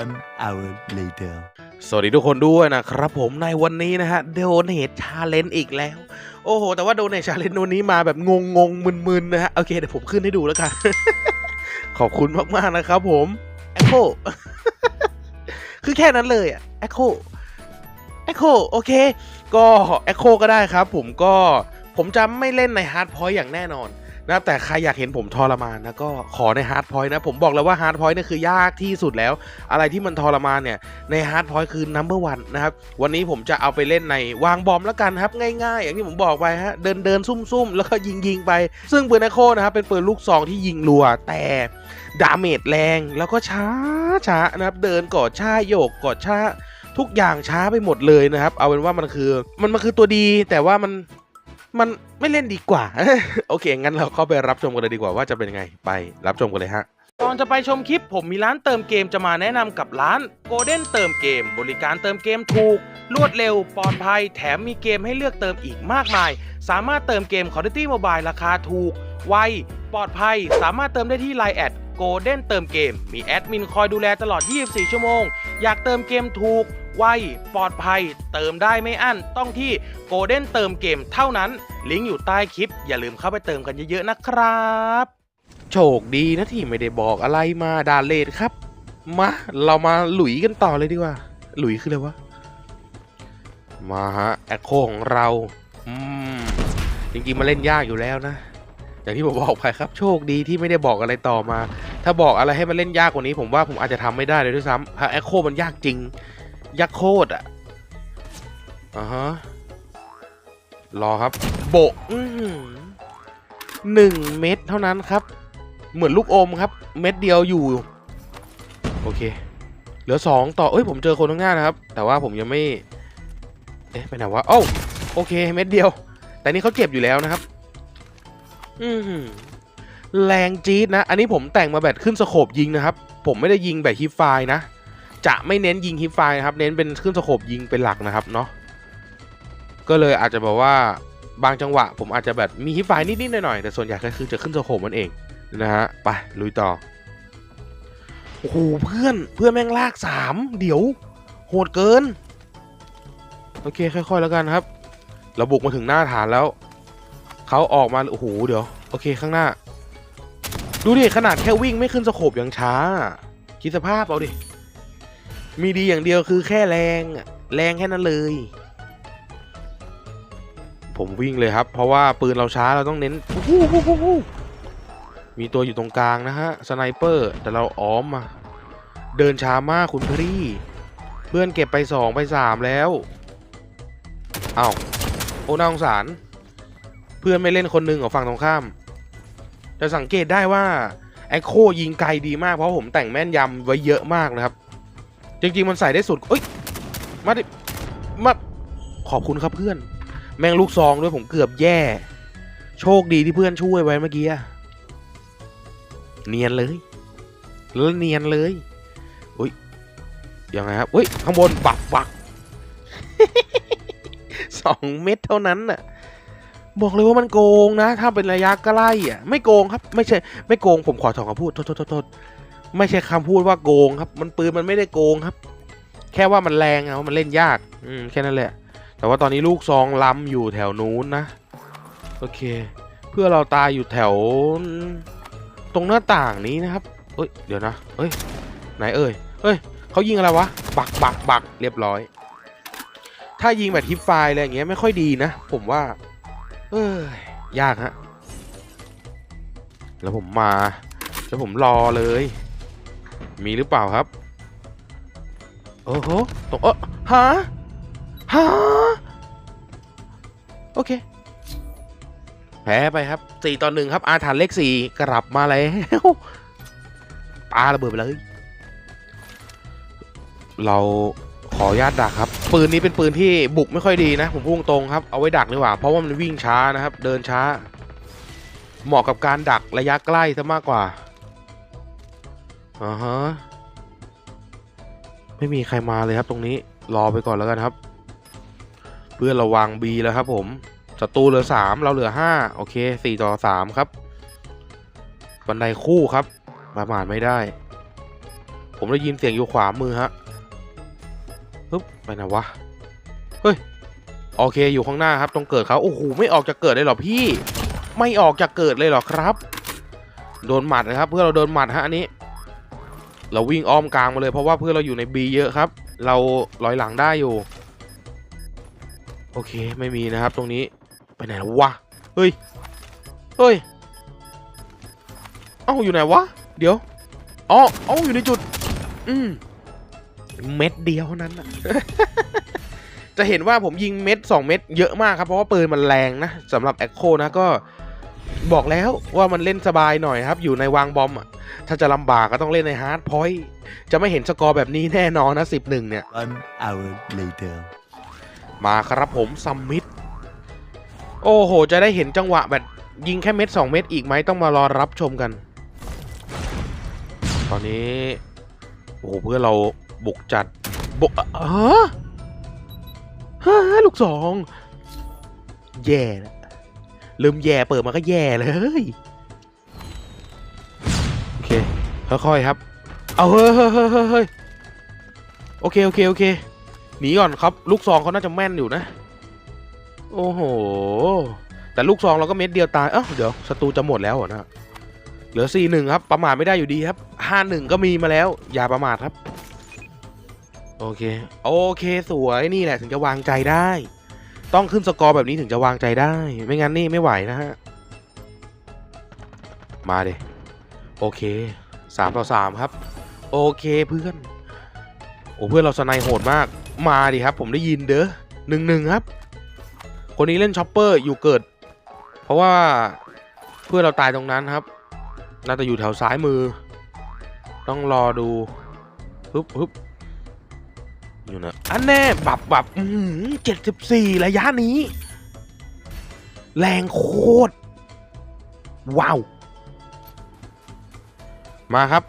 One hour later. สวัสดีทุกคนด้วยนะครับผมในวันนี้นะฮะโดเนทชาเลนอีกแล้ว โอ้โห แต่ว่าโดเนทชาเลนวันนี้มาแบบงงงๆมึนๆนะฮะ โอเคเดี๋ยวผมขึ้นให้ดูแล้วกัน ขอบคุณมากๆนะครับผม Echo คือแค่นั้นเลยอะ Echo Echo โคโอเค ก็ Echo ก็ได้ครับผมก็ผมจะไม่เล่นใน Hard Point อย่างแน่นอน นะครับแต่ใครอยากเห็นผมทรมานนะก็ขอใน Hard Point นะผมบอกเลยว่า Hard Point เนี่ยคือยากที่สุดแล้ว อะไรที่มันทรมานเนี่ยใน Hard Point คือ Number One นนะครับวันนี้ผมจะเอาไปเล่นในวางบอมแล้วกันครับง่ายๆ อย่างที่ผมบอกไปฮะเดินเดินซุ่มๆแล้วก็ยิงยิงไป ซึ่งปืนไอโคนะครับเป็นปืนลูกซองที่ยิงรัวแต่ดาเมจแรงแล้วก็ช้าช้านะครับเดินกอดช้าโยกกอดช้าทุกอย่างช้าไปหมดเลยนะครับ เอาเป็นว่ามันคือ มันมันคือตัวดีแต่ว่ามัน มันไม่เล่นดีกว่า โอเค งั้นเราเข้าไปรับชมกันเลยดีกว่าว่าจะเป็นไง ไปรับชมกันเลยฮะก่อนจะไปชมคลิปผมมีร้านเติมเกมจะมาแนะนำกับร้าน Golden เติมเกม บริการเติมเกมถูก รวดเร็ว ปลอดภัย แถมมีเกมให้เลือกเติมอีกมากมาย สามารถเติมเกม Call of Duty Mobile ราคาถูก ไว ปลอดภัย สามารถเติมได้ที่ Line แอด Golden เติมเกม มีแอดมินคอยดูแลตลอด 24 ชั่วโมง อยากเติมเกมถูก ไวปลอดภัย เติมได้ไม่อั้น ต้องที่ Golden เติมเกมเท่านั้น ลิงก์อยู่ใต้คลิป อย่าลืมเข้าไปเติมกันเยอะๆนะครับ โชคดีนะที่ไม่ได้บอกอะไรมาดาเลดครับ มา เรามาหลุยกันต่อเลยดีกว่า หลุยคืออะไรวะ มาฮะ แอคโคของเรา อืม จริงๆมาเล่นยากอยู่แล้วนะ อย่างที่ผมบอกไปครับ โชคดีที่ไม่ได้บอกอะไรต่อมา ถ้าบอกอะไรให้มันเล่นยากกว่านี้ ผมว่าผมอาจจะทำไม่ได้เลยด้วยซ้ำแอคโคมันยากจริง ยากโคตรอะอ่าฮะรอครับ โบะอื้อหือหนึ่งเม็ดเท่านั้นครับ เหมือนลูกอมครับ เม็ดเดียวอยู่ โอเค เหลือสองต่อ เอ้ย ผมเจอคนข้างหน้านะครับ แต่ว่าผมยังไม่ เอ๊ะไปไหนวะโอ้าโอเค เม็ดเดียว แต่นี่เขาเจ็บอยู่แล้วนะครับ อือหือแรงจี๊ดนะ อันนี้ผมแต่งมาแบบขึ้นสโคบยิงนะครับ ผมไม่ได้ยิงแบบฮิปไฟล์นะ จะไม่เน้นยิงฮิปไฟล์นะครับ เน้นเป็นขึ้นสโคบยิงเป็นหลักนะครับเนาะก็เลยอาจจะแบบว่าบางจังหวะ ผมอาจจะแบบมีฮิปไฟล์นิดๆหน่อยๆแต่ส่วนใหญ่ก็คือจะขึ้นสโคบมันเองนะฮะไปลุยต่อโอ้โหเพื่อนเพื่อนแม่งลากสามเดี๋ยว โหดเกิน โอเคค่อยๆแล้วกันครับเราบุกมาถึงหน้าฐานแล้วเขาออกมาโอ้โหเดี๋ยวโอเคข้างหน้า ดูดิขนาดแค่วิ่งไม่ขึ้นสโคบยังช้าคิดสภาพเอาดิ มีดีอย่างเดียวคือแค่แรงอะแรงแค่นั้นเลย ผมวิ่งเลยครับ เพราะว่าปืนเราช้าเราต้องเน้นมีตัวอยู่ตรงกลางนะฮะสไนเปอร์แต่เราอ้อมมาเดินช้ามากคุณพรี่ เพื่อนเก็บไปสองไปสามแล้วเอา้าโอ้น่าสงสาร เพื่อนไม่เล่นคนหนึ่งของฝั่งตรงข้ามจะสังเกตได้ว่าแอคโคยิงไกลดีมากเพราะผมแต่งแม่นยำไว้เยอะมากนะครับ จริงๆมันใส่ได้สุดเอ้ยมาดิมาขอบคุณครับเพื่อน แม่งลูกซองด้วยผมเกือบแย่ โชคดีที่เพื่อนช่วยไว้เมื่อกี้อะเนียนเลยแล้วเนียนเลยอุ้ยยังไงครับอุ้ยข้างบนบักบักสองเม็ดเท่านั้นน่ะ บอกเลยว่ามันโกงนะ ถ้าเป็นระยะใกล้อะ ไม่โกงครับ ไม่ใช่ ไม่โกงผมขอถอนคำพูดโทษโทษโทษโทษ ไม่ใช่คำพูดว่าโกงครับ มันปืนมันไม่ได้โกงครับ แค่ว่ามันแรงเอามันเล่นยาก อืมแค่นั้นแหละ แต่ว่าตอนนี้ลูกซองล้ำอยู่แถวนู้นนะ โอเค เพื่อเราตายอยู่แถว ตรงหน้าต่างนี้นะครับ เอ้ย เดี๋ยวนะ เอ้ย ไหนเอ่ยเฮ้ย เขายิงอะไรวะ บักบักบักเรียบร้อย ถ้ายิงแบบทิปไฟล์อะไรอย่างเงี้ยไม่ค่อยดีนะ ผมว่า เอ้ย ยากฮะ แล้วผมมาแล้วผมรอเลย มีหรือเปล่าครับ โอ้โหตรงเออฮะฮะโอเค แพ้ไปครับสี่ต่อหนึ่งครับ อาถรรพ์เลขสี่กลับมาแล้วปาระเบิดไปเลย เราขออนุญาตดักครับ ปืนนี้เป็นปืนที่บุกไม่ค่อยดีนะ ผมพุ่งตรงครับ เอาไว้ดักดีกว่า เพราะว่ามันวิ่งช้านะครับ เดินช้า เหมาะกับการดักระยะใกล้ซะมากกว่า อ่าฮะ ไม่มีใครมาเลยครับตรงนี้ รอไปก่อนแล้วกันครับ เพื่อระวังบีแล้วครับผมศัตรูเหลือสามเราเหลือห้าโอเคสี่ต่อสามครับ บันไดคู่ครับประมาทไม่ได้ ผมได้ยินเสียงอยู่ขวามือฮะปึ๊บไปไหนวะ เฮ้ย โอเคอยู่ข้างหน้าครับตรงเกิดเขาโอ้โหไม่ออกจากเกิดเลยเหรอพี่ ไม่ออกจากเกิดเลยเหรอครับ โดนหมัดนะครับ เพื่อเราโดนหมัดฮะอันนี้ เราวิ่งอ้อมกลางมาเลยเพราะว่าเพื่อนเราอยู่ในบีเยอะครับ เราลอยหลังได้อยู่ โอเคไม่มีนะครับตรงนี้ไปไหนแล้ววะ เฮ้ย เฮ้ย เอ้าอยู่ไหนวะ เดี๋ยว อ๋อ เอ้าอยู่ในจุด อืม เม็ดเดียวนั้นนะจะเห็นว่าผมยิงเม็ด2เม็ดเยอะมากครับ เพราะว่าปืนมันแรงนะสำหรับแอคโคนะก็ บอกแล้วว่ามันเล่นสบายหน่อยครับ อยู่ในวางบอมอะ ถ้าจะลำบากก็ต้องเล่นในฮาร์ดพอยต์จะไม่เห็นสกอร์แบบนี้แน่นอนนะสิบหนึ่งเนี่ย One hour later. มาครับผมซัมมิดโอ้โห จะได้เห็นจังหวะแบบยิงแค่เม็ด2เม็ดอีกไหมต้องมารอรับชมกัน ตอนนี้ โอ้โห เพื่อนเราบุกจัดบุกเออฮะลูกสองแย่แลืมแย่เปิดมาก็แย่เลยโอเคค่อยๆครับ เอาเฮ้ยเฮ้ยเฮ้ยโอเคโอเคโอเคหนีก่อนครับ ลูกซองเขาน่าจะแม่นอยู่นะ โอ้โห แต่ลูกซองเราก็เม็ดเดียวตาย เอ้าเดี๋ยวศัตรูจะหมดแล้วเหรอนะเหลือ4ีหนึ่งครับ ประมาทไม่ได้อยู่ดีครับห้าหนึ่งก็มีมาแล้ว อย่าประมาทครับ โอเค โอเคสวยนี่แหละถึงจะวางใจได้ ต้องขึ้นสกอร์แบบนี้ถึงจะวางใจได้ ไม่งั้นนี่ไม่ไหวนะฮะ มาเดโอเคสามต่อสามครับ โอเคเพื่อน โอ้เพื่อนเราสไนโหดมาก มาดิครับ ผมได้ยินเด้อหนึ่งหนึ่งครับ คนนี้เล่นช็อปเปอร์อยู่เกิด เพราะว่าเพื่อนเราตายตรงนั้นครับ น่าจะอยู่แถวซ้ายมือ ต้องรอดูฮึบฮึบ อยู่นะอันแน่บับบับเจ็ดสิบสี่ระยะนี้ แรงโคตร ว้าว มาครับ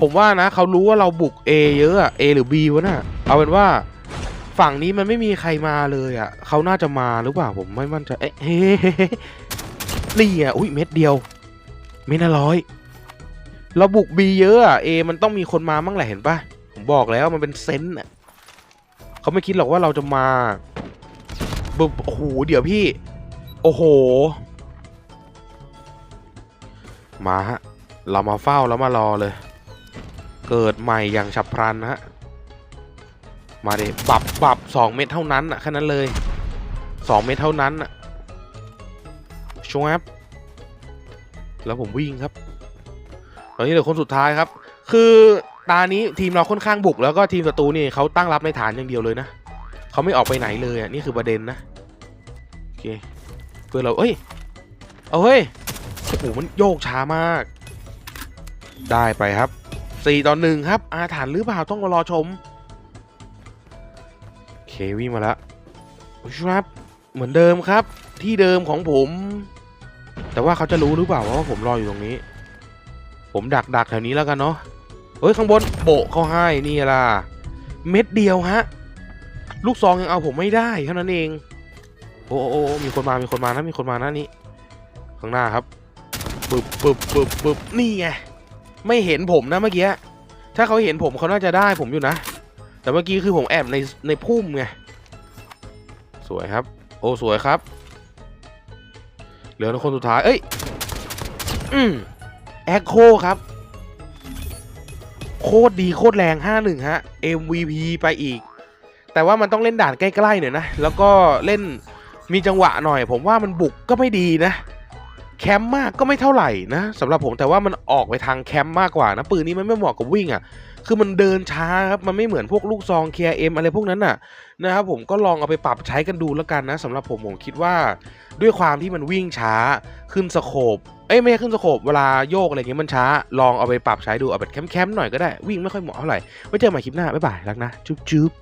ผมว่านะ เขารู้ว่าเราบุก A เยอะอะ A หรือ B วะน่ะเอาเป็นว่าฝั่งนี้มันไม่มีใครมาเลยอะเขาน่าจะมาหรือเปล่า ผมไม่มั่นใจ เอ๊ะเฮ้นี่อะอุ้ยเม็ดเดียวเม็ดละร้อย เราบุก B เยอะอะ A มันต้องมีคนมามั่งแหละเห็นปะผมบอกแล้วมันเป็นเซนต์อะ เขาไม่คิดหรอกว่าเราจะมาบุบโอ้โหเดี๋ยวพี่ โอ้โห มาฮะ เรามาเฝ้าแล้วมารอเลย เกิดใหม่อย่างฉับพลันนะฮะ มาเดบับบับสองเม็ดเท่านั้นอะแค่นั้นเลยสองเม็ดเท่านั้นอะชวบแล้วผมวิ่งครับตอนนี้เหลือคนสุดท้ายครับ คือ ตานี้ทีมเราค่อนข้างบุกแล้วก็ทีมศัตรูนี่เขาตั้งรับในฐานอย่างเดียวเลยนะเขาไม่ออกไปไหนเลยอะนี่คือประเด็นนะโอเคเพื่อเราเอ้ยเอาเฮ้ยโอ้โหมันโยกช้ามาก ได้ไปครับสี่ต่อหนึ่งครับ อาถรรพ์หรือเปล่าต้องมารอชมเควิ่งมาแล้วครับเหมือนเดิมครับ ที่เดิมของผม แต่ว่าเขาจะรู้หรือเปล่าว่าผมรออยู่ตรงนี้ ผมดักดักแถวนี้แล้วกันเนาะ เฮ้ยข้างบนโปะเขาให้นี่ล่ะ เม็ดเดียวฮะ ลูกซองยังเอาผมไม่ได้เท่านั้นเองโอ้โอ้โอ้มีคนมา มีคนมานะมีคนมานะนี่ ข้างหน้าครับปึ๊บปึ๊บปึ๊บปึ๊บนี่ไง ไม่เห็นผมนะเมื่อกี้ ถ้าเขาเห็นผมเขาน่าจะได้ผมอยู่นะ แต่เมื่อกี้คือผมแอบในในพุ่มไง สวยครับ โอ้สวยครับ เหลือคนสุดท้าย เอ้ย อืมแอคโคครับ โคตรดีโคตรแรง 5-1 ฮะ MVP ไปอีก แต่ว่ามันต้องเล่นด่านใกล้ๆหน่อยนะ แล้วก็เล่นมีจังหวะหน่อย ผมว่ามันบุกก็ไม่ดีนะ แคมป์มากก็ไม่เท่าไหร่นะสำหรับผมแต่ว่ามันออกไปทางแคมป์มากกว่านะปืนนี้มันไม่เหมาะกับวิ่งอะ่ะ คือมันเดินช้าครับมันไม่เหมือนพวกลูกซอง KM อะไรพวกนั้นน่ะนะครับผมก็ลองเอาไปปรับใช้กันดูแล้วกันนะสำหรับผมผมคิดว่า ด้วยความที่มันวิ่งช้าขึ้นสโคบ เอ้ยไม่ใช่ขึ้นสโคบเวลาโยกอะไรเงี้ยมันช้า ลองเอาไปปรับใช้ดูเอาแบบแคมป์ๆหน่อยก็ได้ วิ่งไม่ค่อยเหมาะเท่าไหร่ไว้เจอกันใหม่คลิปหน้า บ๊ายบาย รักนะ จุ๊บจุ๊บ